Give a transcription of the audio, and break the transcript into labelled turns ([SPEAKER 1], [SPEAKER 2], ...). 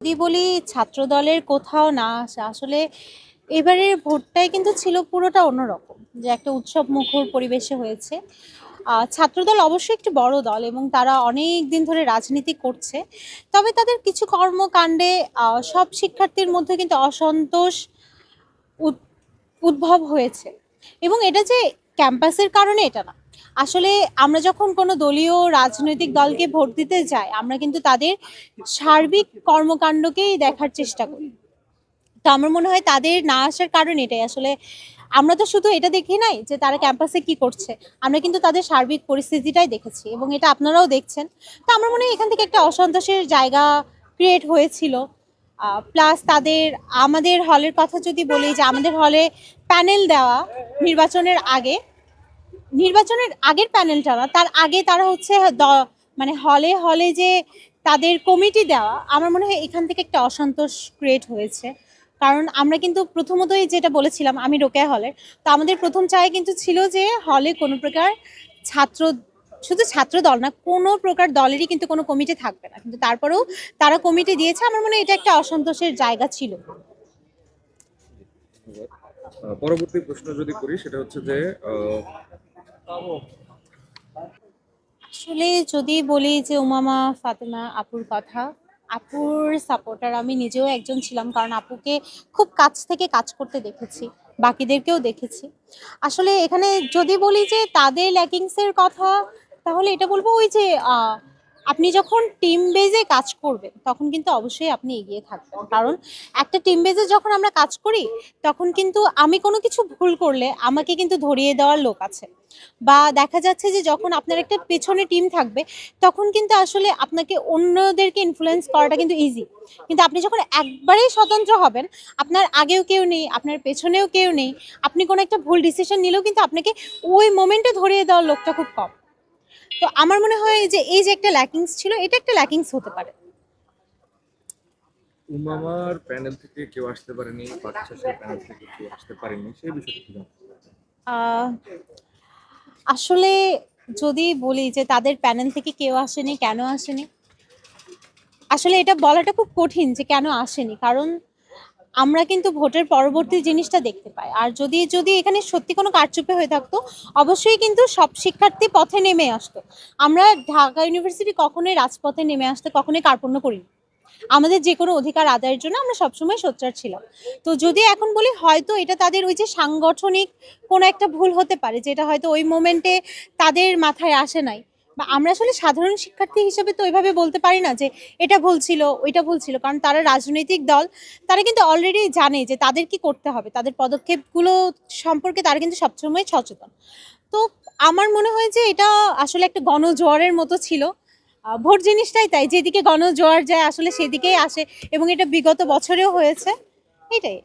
[SPEAKER 1] যদি বলি ছাত্র দলের কোথাও না আসা, আসলে এবারের ভোটটাই কিন্তু ছিল পুরোটা অন্যরকম, যে একটা উৎসব মুখর পরিবেশে হয়েছে। ছাত্রদল অবশ্যই একটি বড় দল এবং তারা অনেক দিন ধরে রাজনীতি করছে। তবে তাদের কিছু কর্মকাণ্ডে সব শিক্ষার্থীর মধ্যে কিন্তু অসন্তোষ উদ- উদ্ভব হয়েছে। এবং এটা যে ক্যাম্পাসের কারণে এটা না আসলে আমরা যখন কোনো দলীয় রাজনৈতিক দলকে ভোট দিতে যাই, আমরা কিন্তু তাদের সার্বিক কর্মকাণ্ডকেই দেখার চেষ্টা করি। তো আমার মনে হয় তাদের না আসার কারণ এটাই। আসলে আমরা তো শুধু এটা দেখি নাই যে তারা ক্যাম্পাসে কি করছে। আমরা কিন্তু তাদের সার্বিক পরিস্থিতিটাই দেখেছি এবং এটা আপনারাও দেখছেন। তো আমার মনে হয় এখান থেকে একটা অসন্তোষের জায়গা ক্রিয়েট হয়েছিল। প্লাস তাদের আমাদের হলের কথা যদি বলি যে আমাদের হলে প্যানেল দেওয়া নির্বাচনের আগে নির্বাচনের আগের প্যানেলটা না, তার আগে তারা হচ্ছে মানে হলে হলে যে তাদের কমিটি দেওয়া, আমার মনে হয় এখান থেকে একটা অসন্তোষ ক্রিয়েট হয়েছে। কারণ আমরা কিন্তু প্রথমতই যেটা বলেছিলাম, আমি রোকেয়া হলে তো আমাদের প্রথম চায় কিন্তু ছিল যে হলে কোনো প্রকার ছাত্র, শুধু ছাত্র দল না, কোনো প্রকার দলেরই কিন্তু কোনো কমিটি থাকবে না। কিন্তু তারপরেও তারা কমিটি দিয়েছে, আমার মনে হয় এটা একটা অসন্তোষের জায়গা ছিল।
[SPEAKER 2] পরবর্তী প্রশ্ন যদি করি, সেটা হচ্ছে যে
[SPEAKER 1] আসলে যদি বলি যে উমামা, ফাতেমা, আপুর কথা, আপুর সাপোর্টার আমি নিজেও একজন ছিলাম কারণ আপুকে খুব কাছ থেকে কাজ করতে দেখেছি, বাকিদেরকেও দেখেছি। আসলে এখানে যদি বলি যে তাদের ল্যাকিংসের কথা, তাহলে এটা বলব ওই যে আপনি যখন টিম বেজে কাজ করবেন, তখন কিন্তু অবশ্যই আপনি এগিয়ে থাকবেন। কারণ একটা টিম বেজে যখন আমরা কাজ করি, তখন কিন্তু আমি কোনো কিছু ভুল করলে আমাকে কিন্তু ধরিয়ে দেওয়ার লোক আছে। বা দেখা যাচ্ছে যে যখন আপনার একটা পেছনে টিম থাকবে, তখন কিন্তু আসলে আপনাকে অন্যদেরকে ইনফ্লুয়েন্স করাটা কিন্তু ইজি কিন্তু আপনি যখন একবারেই স্বতন্ত্র হবেন, আপনার আগেও কেউ নেই, আপনার পেছনেও কেউ নেই, আপনি কোনো একটা ভুল ডিসিশন নিলেও কিন্তু আপনাকে ওই মোমেন্টে ধরিয়ে দেওয়ার লোকটা খুব কম। তো আমার মনে হয় যে এই যে একটা ল্যাকিংস ছিল এটা একটা ল্যাকিংস হতে পারে।
[SPEAKER 2] উমামার প্যানেল থেকে কেউ আসতে পারেনি বাচ্চাসের প্যানেল থেকে কেউ আসতে পারেনি সেই বিষয়টা কি
[SPEAKER 1] আসলে যদি বলি যে তাদের প্যানেল থেকে কেউ আসেনি কেন আসেনি? আসলে এটা বলাটা খুব কঠিন যে কেন আসেনি কারণ আমরা কিন্তু ভোটের পরবর্তী জিনিসটা দেখতে পাই। আর যদি যদি এখানে সত্যি কোনো কারচুপি হয়ে থাকতো, অবশ্যই কিন্তু সব শিক্ষার্থী পথে নেমে আসতো। আমরা ঢাকা ইউনিভার্সিটি কখনোই রাজপথে নেমে আসতে কখনোই কার্পণ্য করিনি। আমাদের যে কোনো অধিকার আদায়ের জন্য আমরা সবসময় সোচ্চার ছিলাম। তো যদি এখন বলি, হয়তো এটা তাদের ওই যে সাংগঠনিক কোনো একটা ভুল হতে পারে, যেটা হয়তো ওই মোমেন্টে তাদের মাথায় আসে নাই। বা আমরা আসলে সাধারণ শিক্ষার্থী হিসেবে তো ওইভাবে বলতে পারি না যে এটা ভুল ছিল, ওইটা ভুল ছিল। কারণ তারা রাজনৈতিক দল, তারা কিন্তু অলরেডি জানে যে তাদের কি করতে হবে, তাদের পদক্ষেপগুলো সম্পর্কে তারা কিন্তু সবসময় সচেতন। তো আমার মনে হয় যে এটা আসলে একটা গণজোয়ারের মতো ছিল। ভোট জিনিসটাই তাই, যেদিকে গণজোয়ার যায় আসলে সেদিকেই আসে এবং এটা বিগত বছরেও হয়েছে। এটাই।